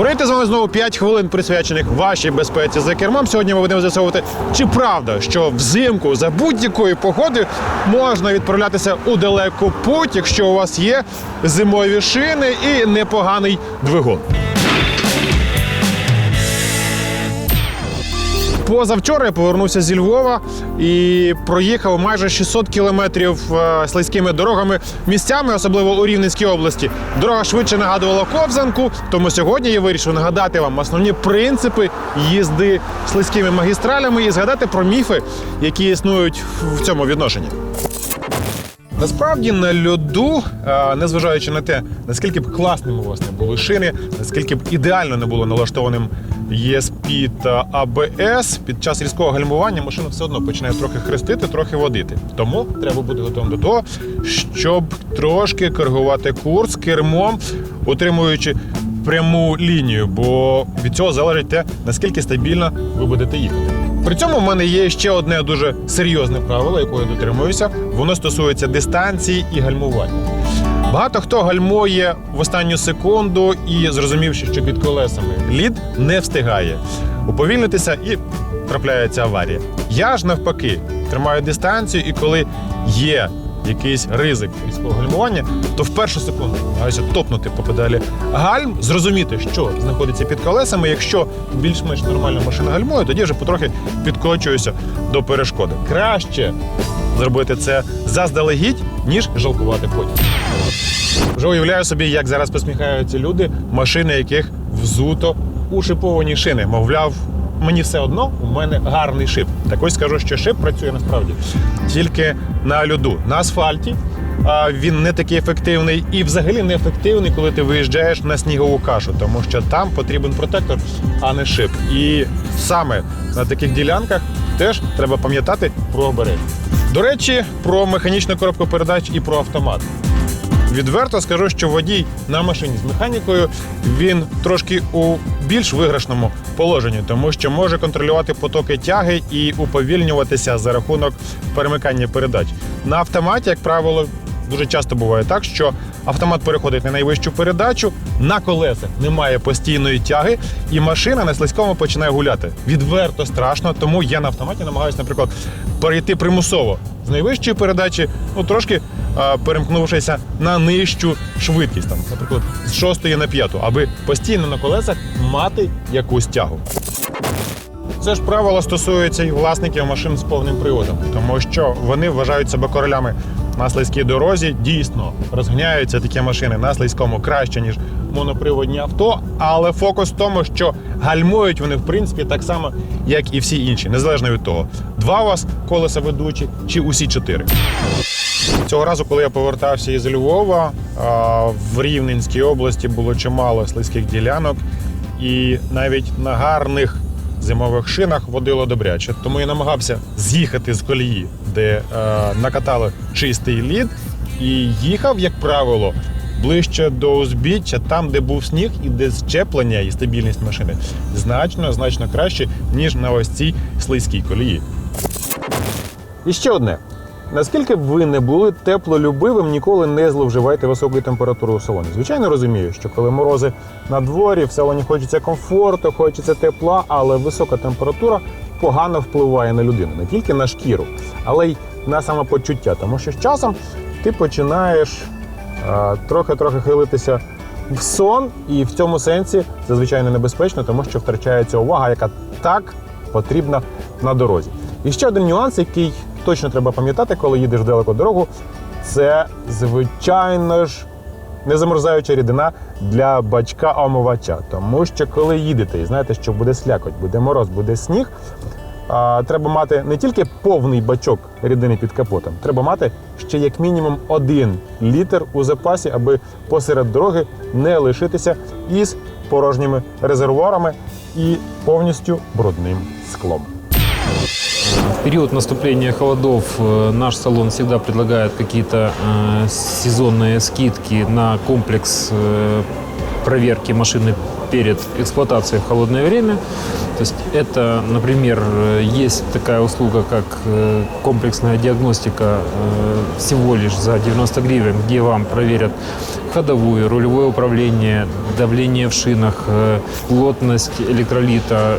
Прийти з вами знову 5 хвилин присвячених вашій безпеці за кермом. Сьогодні ми будемо з'ясовувати, чи правда, що взимку за будь-якої погоди можна відправлятися у далеку путь, якщо у вас є зимові шини і непоганий двигун. Позавчора я повернувся зі Львова і проїхав майже 600 кілометрів е, слизькими дорогами місцями, особливо у Рівненській області. Дорога швидше нагадувала ковзанку, тому сьогодні я вирішив нагадати вам основні принципи їзди слизькими магістралями і згадати про міфи, які існують в цьому відношенні. Насправді на льоду, е, незважаючи на те, наскільки б класними у вас не були шини, наскільки б ідеально не було налаштованим ESP та ABS, під час різкого гальмування машина все одно починає трохи хрестити, трохи водити. Тому треба бути готовим до того, щоб трошки коригувати курс кермом, утримуючи пряму лінію, бо від цього залежить те, наскільки стабільно ви будете їхати. При цьому в мене є ще одне дуже серйозне правило, якого я дотримуюся. Воно стосується дистанції і гальмування. Багато хто гальмує в останню секунду і, зрозумівши, що під колесами лід не встигає уповільнитися і трапляється аварія. Я ж навпаки тримаю дистанцію, і коли є якийсь ризик різкого гальмування, то в першу секунду намагаюся топнути по педалі гальм, зрозуміти, що знаходиться під колесами. Якщо більш-менш нормальна машина гальмує, тоді вже потрохи підкочуюся до перешкоди. Краще зробити це заздалегідь, ніж жалкувати потім. Вже уявляю собі, як зараз посміхаються люди, машини яких взуто у шиповані шини. Мовляв, мені все одно, у мене гарний шип. Так ось скажу, що шип працює насправді тільки на льоду. На асфальті він не такий ефективний і взагалі не ефективний, коли ти виїжджаєш на снігову кашу, тому що там потрібен протектор, а не шип. І саме на таких ділянках теж треба пам'ятати про обережність. До речі, про механічну коробку передач і про автомат. Відверто скажу, що водій на машині з механікою він трошки у більш виграшному положенні, тому що може контролювати потоки тяги і уповільнюватися за рахунок перемикання передач. На автоматі, як правило, дуже часто буває так, що автомат переходить на найвищу передачу, на колесах немає постійної тяги, і машина на слизькому починає гуляти. Відверто страшно, тому я на автоматі намагаюся, наприклад, перейти примусово з найвищої передачі, ну трошки а, перемкнувшися на нижчу швидкість, там, наприклад, з шостої на п'яту, аби постійно на колесах мати якусь тягу. Це ж правило стосується і власників машин з повним приводом, тому що вони вважають себе королями на слизькій дорозі. Дійсно розганяються такі машини на слизькому краще ніж моноприводні авто. Але фокус в тому, що гальмують вони в принципі так само, як і всі інші, незалежно від того, два у вас колеса ведучі чи усі чотири. Цього разу, коли я повертався із Львова, в Рівненській області було чимало слизьких ділянок, і навіть на гарних зимових шинах водило добряче. Тому я намагався з'їхати з колії, де е, накатали чистий лід, і їхав, як правило, ближче до узбіччя, там, де був сніг, і де зчеплення і стабільність машини значно значно краще, ніж на ось цій слизькій колії. І ще одне. Наскільки б ви не були теплолюбивим, ніколи не зловживайте високою температурою у салоні. Звичайно, розумію, що коли морози на дворі, в салоні хочеться комфорту, хочеться тепла, але висока температура погано впливає на людину, не тільки на шкіру, але й на самопочуття. Тому що з часом ти починаєш трохи-трохи хилитися в сон, і в цьому сенсі це звичайно небезпечно, тому що втрачається увага, яка так потрібна на дорозі. І ще один нюанс, який точно треба пам'ятати, коли їдеш далеку дорогу, це звичайно ж незамерзаюча рідина для бачка омивача. Тому що коли їдете і знаєте, що буде слякоть, буде мороз, буде сніг. А, треба мати не тільки повний бачок рідини під капотом, треба мати ще як мінімум один літр у запасі, аби посеред дороги не лишитися із порожніми резервуарами і повністю брудним склом. В период наступления холодов э, наш салон всегда предлагает какие-то э, сезонные скидки на комплекс э, проверки машины перед эксплуатацией в холодное время. То есть Это, например, есть такая услуга, как комплексная диагностика всего лишь за 90 гривен, где вам проверят ходовую, рулевое управление, давление в шинах, плотность электролита,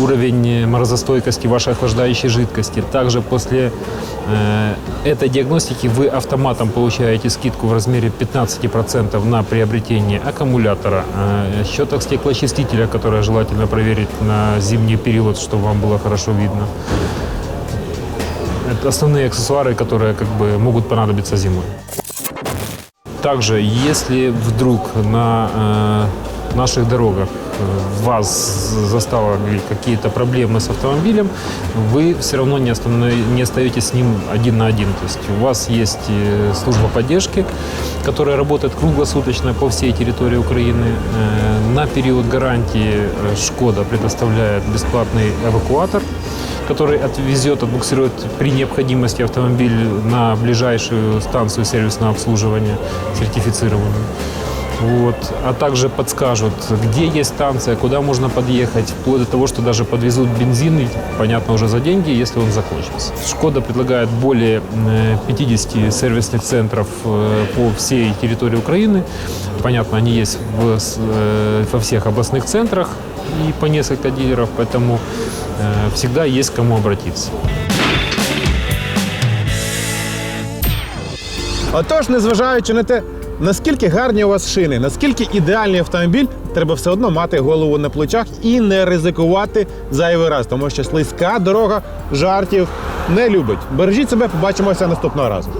уровень морозостойкости вашей охлаждающей жидкости. Также после э, этой диагностики вы автоматом получаете скидку в размере 15% на приобретение аккумулятора, э, щеток стеклоочистителя, которое желательно проверить на зимний период, чтобы вам было хорошо видно. Это основные аксессуары, которые как бы могут понадобиться зимой. Также, если вдруг на э, наших дорогах э, вас застало какие-то проблемы с автомобилем, вы все равно не, останов- не остаетесь с ним один на один. То есть у вас есть э, служба поддержки, которая работает круглосуточно по всей территории Украины. Э, на период гарантии э, Шкода предоставляет бесплатный эвакуатор который отвезет, отбуксирует при необходимости автомобиль на ближайшую станцию сервисного обслуживания сертифицированную. Вот. А также подскажут, где есть станция, куда можно подъехать, вплоть до того, что даже подвезут бензин, и, понятно, уже за деньги, если он закончится. Шкода предлагает более э, 50 сервисных центров э, по всей территории Украины. Понятно, они есть в, с- э, во всех областных центрах и по несколько дилеров, поэтому э, всегда есть к кому обратиться. Отож, незважаючи на те, наскільки гарні у вас шини, наскільки ідеальний автомобіль, треба все одно мати голову на плечах і не ризикувати зайвий раз, тому що слизька дорога жартів не любить. Бережіть себе, побачимося наступного разу.